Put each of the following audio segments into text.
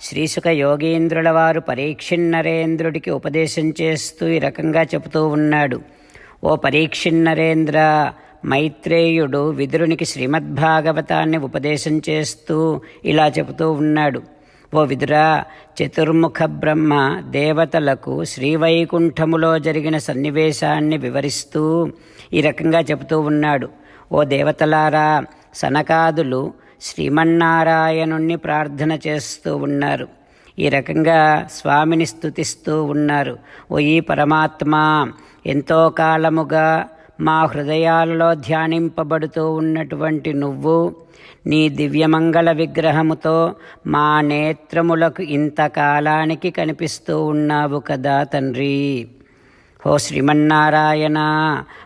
శ్రీసుక యోగీంద్రుల వారు పరీక్షిన్నరేంద్రుడికి ఉపదేశం చేస్తూ ఈ రకంగా చెబుతూ ఉన్నాడు. ఓ పరీక్షిన్నరేంద్ర మైత్రేయుడు విదురునికి శ్రీమద్భాగవతాన్ని ఉపదేశం చేస్తూ ఇలా చెబుతూ ఉన్నాడు. ఓ విదురా చతుర్ముఖ బ్రహ్మ దేవతలకు శ్రీవైకుంఠములో జరిగిన సన్నివేశాన్ని వివరిస్తూ ఈ రకంగా చెబుతూ ఉన్నాడు. ఓ దేవతలారా సనకాదులు శ్రీమన్నారాయణుణ్ణి ప్రార్థన చేస్తూ ఉన్నారు. ఈ రకంగా స్వామిని స్తుతిస్తూ ఉన్నారు. ఓ ఈ పరమాత్మ ఎంతో కాలముగా మా హృదయాలలో ధ్యానింపబడుతూ ఉన్నటువంటి నువ్వు నీ దివ్యమంగళ విగ్రహముతో మా నేత్రములకు ఇంతకాలానికి కనిపిస్తూ ఉన్నావు కదా తండ్రి. ఓ శ్రీమన్నారాయణ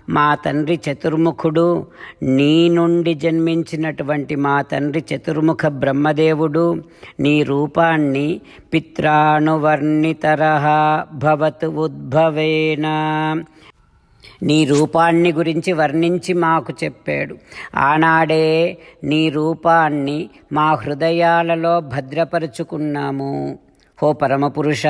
మా తండ్రి చతుర్ముఖుడు నీ నుండి జన్మించినటువంటి మా తండ్రి చతుర్ముఖ బ్రహ్మదేవుడు నీ రూపాన్ని పిత్రానువర్ణితర భవతు ఉద్భవేన. నీ రూపాన్ని గురించి వర్ణించి మాకు చెప్పాడు. ఆనాడే నీ రూపాన్ని మా హృదయాలలో భద్రపరుచుకున్నాము. హో పరమపురుష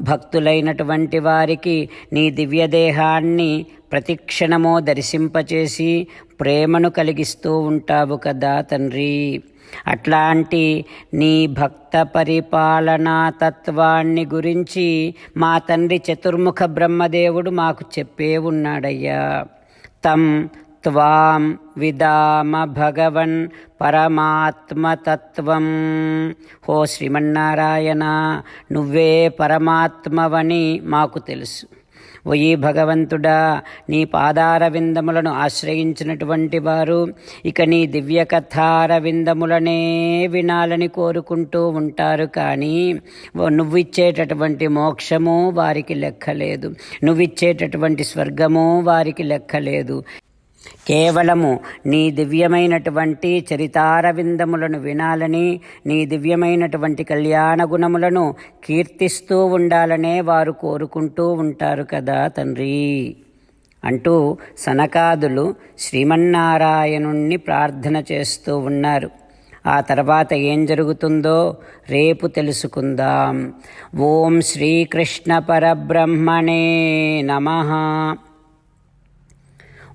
భక్తులైనటువంటి వారికి నీ దివ్యదేహాన్ని ప్రతిక్షణమో దర్శింపచేసి ప్రేమను కలిగిస్తూ ఉంటావు కదా తండ్రి. అట్లాంటి నీ భక్త పరిపాలనా తత్వాన్ని గురించి మా తండ్రి చతుర్ముఖ బ్రహ్మదేవుడు మాకు చెప్పే ఉన్నాడయ్యా. తం త్వాం విదామ భగవన్ పరమాత్మతత్వం హో శ్రీమన్నారాయణ నువ్వే పరమాత్మవని మాకు తెలుసు. ఓ ఈ భగవంతుడా నీ పాదార విందములను ఆశ్రయించినటువంటి వారు ఇక నీ దివ్య విందములనే వినాలని కోరుకుంటూ ఉంటారు కానీ నువ్విచ్చేటటువంటి మోక్షము వారికి లెక్కలేదు. నువ్విచ్చేటటువంటి స్వర్గము వారికి లెక్కలేదు. కేవలము నీ దివ్యమైనటువంటి చరితార విందములను వినాలని నీ దివ్యమైనటువంటి కళ్యాణ గుణములను కీర్తిస్తూ ఉండాలనే వారు కోరుకుంటూ ఉంటారు కదా తండ్రి. అంటూ సనకాదులు శ్రీమన్నారాయణుణ్ణి ప్రార్థన చేస్తూ ఉన్నారు. ఆ తర్వాత ఏం జరుగుతుందో రేపు తెలుసుకుందాం. ఓం శ్రీకృష్ణ పరబ్రహ్మణే నమ.